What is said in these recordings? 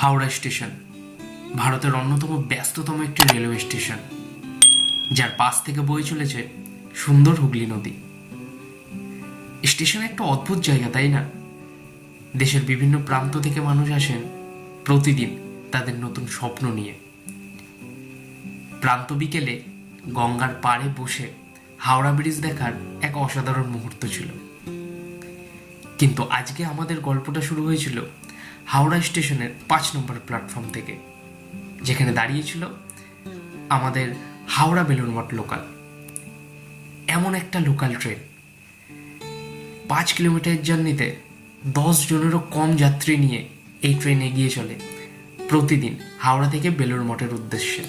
Howrah station, ভারতের অন্যতম ব্যস্ততম একটি রেলওয়ে স্টেশন, যার পাশ থেকে বয়ে চলেছে সুন্দর হুগলি নদী। স্টেশন একটা অদ্ভুত জায়গা, তাই না? দেশের বিভিন্ন প্রান্ত থেকে মানুষ আসেন প্রতিদিন তাদের নতুন স্বপ্ন নিয়ে। প্রান্ত বিকেলে গঙ্গার পাড়ে বসে হাওড়া ব্রিজ দেখার এক অসাধারণ মুহূর্ত ছিল। কিন্তু আজকে আমাদের গল্পটা শুরু হয়েছিল হাওড়া স্টেশনের পাঁচ নম্বর প্ল্যাটফর্ম থেকে যেখানে দাঁড়িয়েছিল আমাদের হাওড়া বেলুর মঠ লোকাল এমন একটা লোকাল ট্রেন পাঁচ কিলোমিটার জার্নিতে দশ জনেরও কম যাত্রী নিয়ে এই ট্রেন এগিয়ে চলে প্রতিদিন হাওড়া থেকে বেলুর মঠের উদ্দেশ্যে।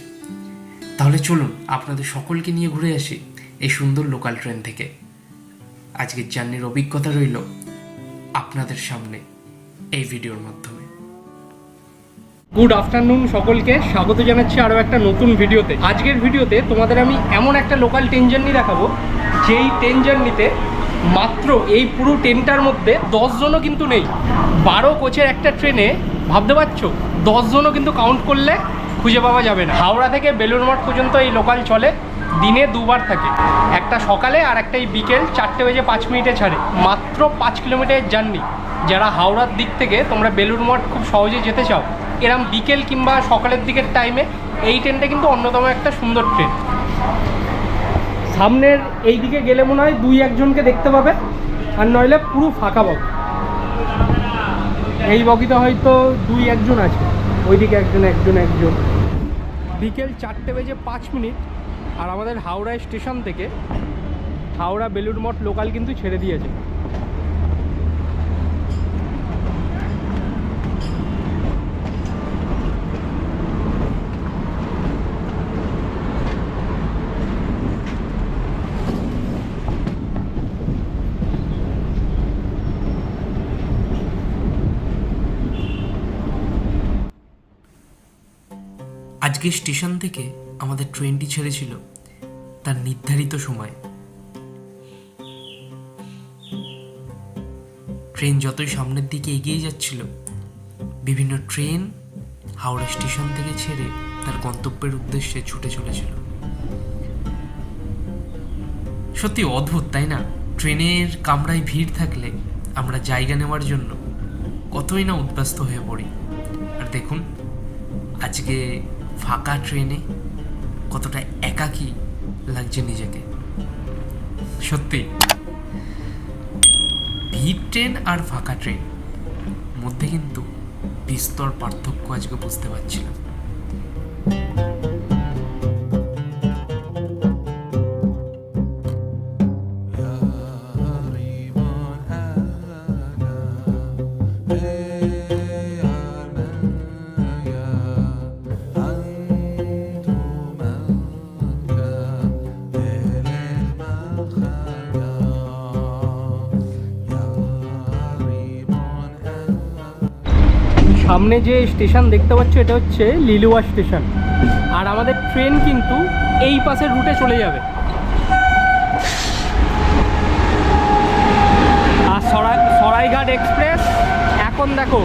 তাহলে চলুন আপনাদের সকলকে নিয়ে ঘুরে আসি এই সুন্দর লোকাল ট্রেন থেকে। আজকের জার্নির অভিজ্ঞতা রইল আপনাদের সামনে। এই ভিডিওর মাধ্যমে। গুড আফটারনুন সকলকে, স্বাগত জানাচ্ছি আরও একটা নতুন ভিডিওতে। আজকের ভিডিওতে তোমাদের আমি এমন একটা লোকাল ট্রেন জার্নি দেখাবো, যেই ট্রেন জার্নিতে মাত্র এই পুরো ট্রেনটার মধ্যে দশজনও কিন্তু নেই। বারো কোচের একটা ট্রেনে ভাবতে পারছ? দশজনও কিন্তু কাউন্ট করলে খুঁজে পাওয়া যাবে না। হাওড়া থেকে বেলুর মঠ পর্যন্ত এই লোকাল চলে, দিনে দুবার থাকে। একটা সকালে আর একটা এই বিকেল চারটে বেজে পাঁচ মিনিটে ছাড়ে। মাত্র পাঁচ কিলোমিটারের জার্নি যারা হাওড়ার দিক থেকে তোমরা বেলুর মঠ খুব সহজে যেতে চাও, এরম বিকেল কিংবা সকালের দিকের টাইমে এই ট্রেনটা কিন্তু অন্যতম একটা সুন্দর ট্রেন সামনের এই দিকে গেলে মনে হয় দুই একজনকে দেখতে পাবে, আর নইলে পুরো ফাঁকা বগি এই বগিতে হয়তো দুই একজন আছে, ওইদিকে একজন একজন একজন। বিকেল চারটে বেজে পাঁচ মিনিট, আর আমাদের হাওড়া স্টেশন থেকে হাওড়া বেলুর মঠ লোকাল কিন্তু ছেড়ে দিয়েছে। আজকে স্টেশন থেকে আমাদের ট্রেনটি ছেড়েছিল, তার নির্ধারিত সময়। ট্রেন যতই সামনের দিকে এগিয়ে যাচ্ছিল, বিভিন্ন ট্রেন হাওড়া স্টেশন থেকে ছেড়ে তার গন্তব্যের উদ্দেশ্যে ছুটে চলেছিল। সত্যি অদ্ভুত, তাই না? ট্রেনের কামরায় ভিড় থাকলে আমরা জায়গা নেওয়ার জন্য কতই না উদ্ব্যস্ত হয়ে পড়ি। আর দেখুন, আজকে ফাঁকা ট্রেনে কতটা একাকী লাগছে নিজেকে। সত্যি। ভিড় ট্রেন আর ফাঁকা ট্রেন মধ্যে কিন্তু বিস্তর পার্থক্য আজকে বুঝতে পারছিলাম সামনে যে স্টেশন দেখতে পাচ্ছ, এটা হচ্ছে লিলুয়া স্টেশন। আর আমাদের ট্রেন কিন্তু এই পাশের রুটে চলে যাবে। আর সরাই সরাইঘাট এক্সপ্রেস, এখন দেখো,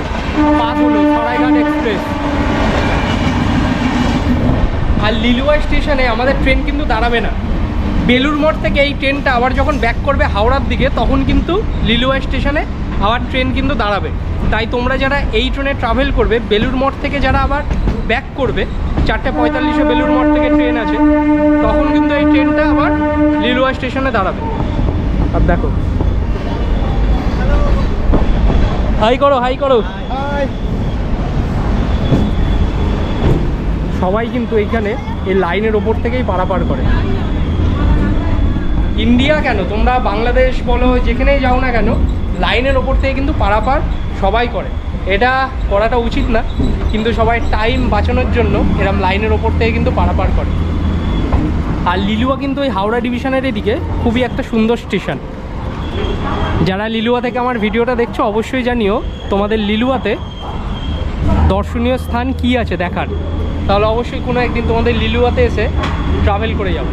পাস হলো সরাইঘাট এক্সপ্রেস। আর লিলুয়া স্টেশনে আমাদের ট্রেন কিন্তু দাঁড়াবে না। বেলুর মঠ থেকে এই ট্রেনটা আবার যখন ব্যাক করবে হাওড়ার দিকে, তখন কিন্তু লিলুয়া স্টেশনে আবার ট্রেন কিন্তু দাঁড়াবে। তাই তোমরা যারা এই ট্রেনে ট্রাভেল করবে বেলুর মঠ থেকে যারা আবার ব্যাক করবে চারটে পঁয়তাল্লিশে বেলুর মঠ থেকে ট্রেন আছে তখন কিন্তু এই ট্রেনটা আবার লিলুয়া স্টেশনে দাঁড়াবে। আর দেখো। হাই করো হাই করো। সবাই কিন্তু এইখানে এই লাইনের ওপর থেকেই পারাপার করে। ইন্ডিয়া কেন? তোমরা বাংলাদেশ বলো যেখানেই যাও না কেন লাইনের ওপর থেকে কিন্তু পারাপার সবাই করে। এটা করাটা উচিত না, কিন্তু সবাই টাইম বাঁচানোর জন্য এরম লাইনের ওপর থেকে কিন্তু পারাপার করে। আর লিলুয়া কিন্তু ওই হাওড়া ডিভিশনের এদিকে খুবই একটা সুন্দর স্টেশন যারা লিলুয়া থেকে আমার ভিডিওটা দেখছ, অবশ্যই জানিও তোমাদের লিলুয়াতে দর্শনীয় স্থান কি আছে দেখার। তাহলে অবশ্যই কোনো একদিন তোমাদের লিলুয়াতে এসে ট্রাভেল করে যাব।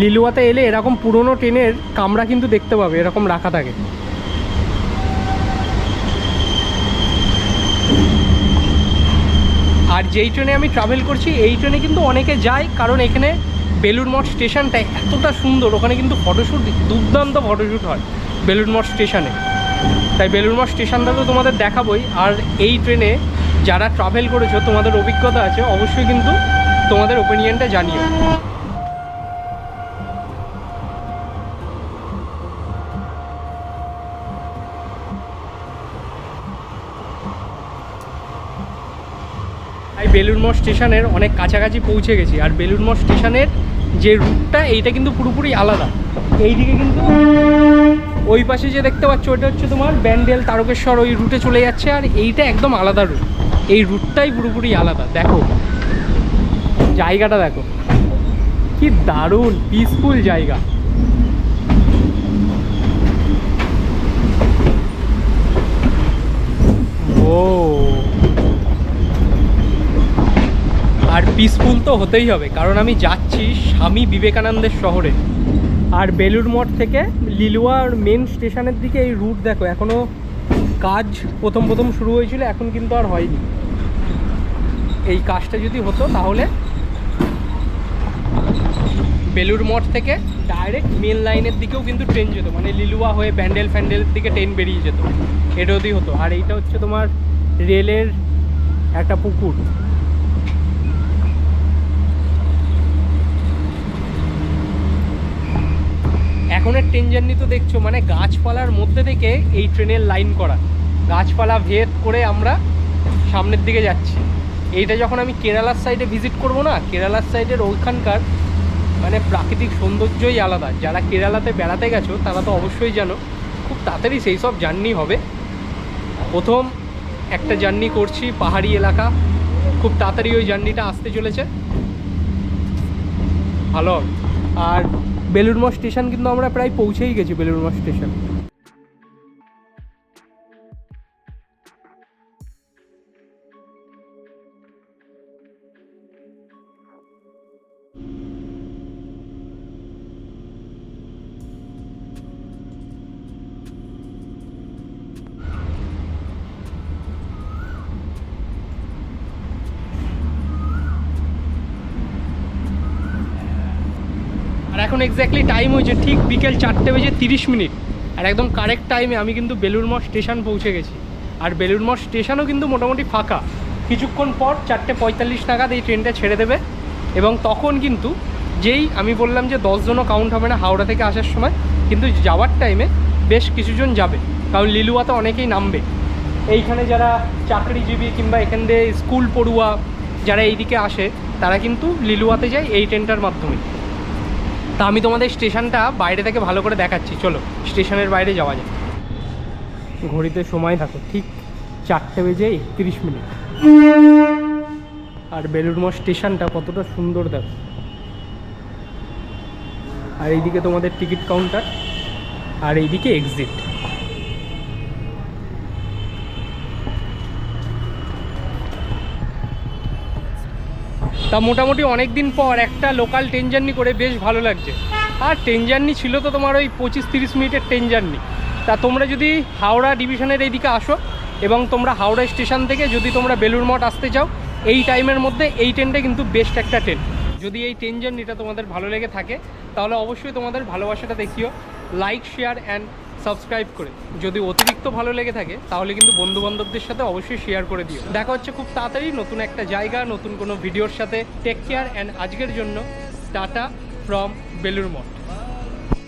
লিলুয়াতে এলে এরকম পুরনো ট্রেনের কামরা কিন্তু দেখতে পাবে, এরকম রাখা থাকে। আর যেই ট্রেনে আমি ট্রাভেল করছি, এই ট্রেনে কিন্তু অনেকে যায়, কারণ এখানে বেলুড় মঠ স্টেশনটা এতটা সুন্দর, ওখানে কিন্তু ফটোশ্যুট দুর্দান্ত ফটোশ্যুট হয় বেলুড় মঠ স্টেশনে। তাই বেলুড় মঠ স্টেশনটা তো তোমাদের দেখাবোই, আর এই ট্রেনে যারা ট্রাভেল করেছ, তোমাদের অভিজ্ঞতা আছে, অবশ্যই কিন্তু তোমাদের ওপিনিয়নটা জানিও। মঠ স্টেশনের অনেক কাছাকাছি পৌঁছে গেছি। আর বেলুড় মঠ স্টেশনের যে রুটটা, এইটা কিন্তু পুরোপুরি আলাদা। এইদিকে কিন্তু ওই পাশে যে দেখতে পাচ্ছ ওটা হচ্ছে তোমার ব্যান্ডেল তারকেশ্বর ওই রুটে চলে যাচ্ছে, আর এইটা একদম আলাদা রুট। এই রুটটাই পুরোপুরি আলাদা। দেখো, জায়গাটা দেখো। কি দারুণ পিসফুল জায়গা ও আর পিসফুল তো হতেই হবে, কারণ আমি যাচ্ছি স্বামী বিবেকানন্দের শহরে। আর বেলুড় মঠ থেকে লিলুয়ার মেন স্টেশনের দিকে এই রুট দেখো এখনও কাজ প্রথম প্রথম শুরু হয়েছিল, এখন কিন্তু আর হয়নি। এই কাজটা যদি হতো তাহলে বেলুড় মঠ থেকে ডাইরেক্ট মেন লাইনের দিকেও কিন্তু ট্রেন যেত মানে লিলুয়া হয়ে ব্যান্ডেল ফ্যান্ডেলের দিকে ট্রেন বেরিয়ে যেত। এটা যদি হতো। আর এইটা হচ্ছে তোমার রেলের একটা পুকুর। এখনের ট্রেন জার্নি তো দেখছ মানে গাছপালার মধ্যে থেকে এই ট্রেনের লাইন করা। গাছপালা ভেদ করে আমরা সামনের দিকে যাচ্ছি। এইটা যখন আমি কেরালার সাইডে ভিজিট করব না, কেরালার সাইডের ওইখানকার মানে প্রাকৃতিক সৌন্দর্যই আলাদা। যারা কেরালাতে বেড়াতে গেছো, তারা তো অবশ্যই জানো, খুব তাড়াতাড়ি সেই সব জার্নি হবে। প্রথম একটা জার্নি করছি পাহাড়ি এলাকা। খুব তাড়াতাড়ি ওই জার্নিটা আসতে চলেছে। ভালো আর বেলুড় মঠ স্টেশন কিন্তু আমরা প্রায় পৌঁছেই গেছি বেলুড় মঠ স্টেশন। আর এখন এক্স্যাক্টলি টাইম হয়েছে ঠিক বিকেল চারটে বেজে তিরিশ মিনিট। আর একদম কারেক্ট টাইমে আমি কিন্তু বেলুড় মঠ স্টেশন পৌঁছে গেছি। আর বেলুড় মঠ স্টেশনও কিন্তু মোটামুটি ফাঁকা। কিছুক্ষণ পর চারটে পঁয়তাল্লিশ নাগাদ এই ট্রেনটা ছেড়ে দেবে। এবং তখন কিন্তু যেই আমি বললাম যে দশজনও কাউন্ট হবে না হাওড়া থেকে আসার সময়, কিন্তু যাওয়ার টাইমে বেশ কিছুজন যাবে। কারণ লিলুয়াতে অনেকেই নামবে। এইখানে যারা চাকরিজীবী কিংবা এখান দিয়ে স্কুল পড়ুয়া যারা এইদিকে আসে, তারা কিন্তু লিলুয়াতে যায় এই ট্রেনটার মাধ্যমে। তা আমি তোমাদের স্টেশনটা বাইরে থেকে ভালো করে দেখাচ্ছি। চলো, স্টেশনের বাইরে যাওয়া যায় ঘড়িতে সময় থাকো, ঠিক চারটে বেজে একত্রিশ মিনিট। আর বেলুড় মঠ স্টেশনটা কতটা সুন্দর দেখো। আর এইদিকে তোমাদের টিকিট কাউন্টার, আর এইদিকে এক্সিট তা মোটামুটি অনেক দিন পর একটা লোকাল ট্রেন জার্নি করে বেশ ভালো লাগছে। আর ট্রেন জার্নি ছিল তো তোমার ওই পঁচিশ তিরিশ মিনিটের ট্রেন জার্নি তা তোমরা যদি হাওড়া ডিভিশনের এইদিকে আসো এবং তোমরা হাওড়া স্টেশন থেকে যদি তোমরা বেলুড় মঠ আসতে চাও, এই টাইমের মধ্যে এই ট্রেনটা কিন্তু বেস্ট একটা ট্রেন যদি এই ট্রেন জার্নিটা তোমাদের ভালো লেগে থাকে, তাহলে অবশ্যই তোমাদের ভালোবাসাটা দেখিও। লাইক শেয়ার অ্যান্ড সাবস্ক্রাইব করে। যদি অতিরিক্ত ভালো লেগে থাকে, তাহলে কিন্তু বন্ধু বান্ধবদের সাথে অবশ্যই শেয়ার করে দিও। দেখা হচ্ছে খুব তাড়াতাড়ি নতুন একটা জায়গা, নতুন কোনো ভিডিওর সাথে। টেক কেয়ার অ্যান্ড আজকের জন্য টাটা ফ্রম বেলুর মঠ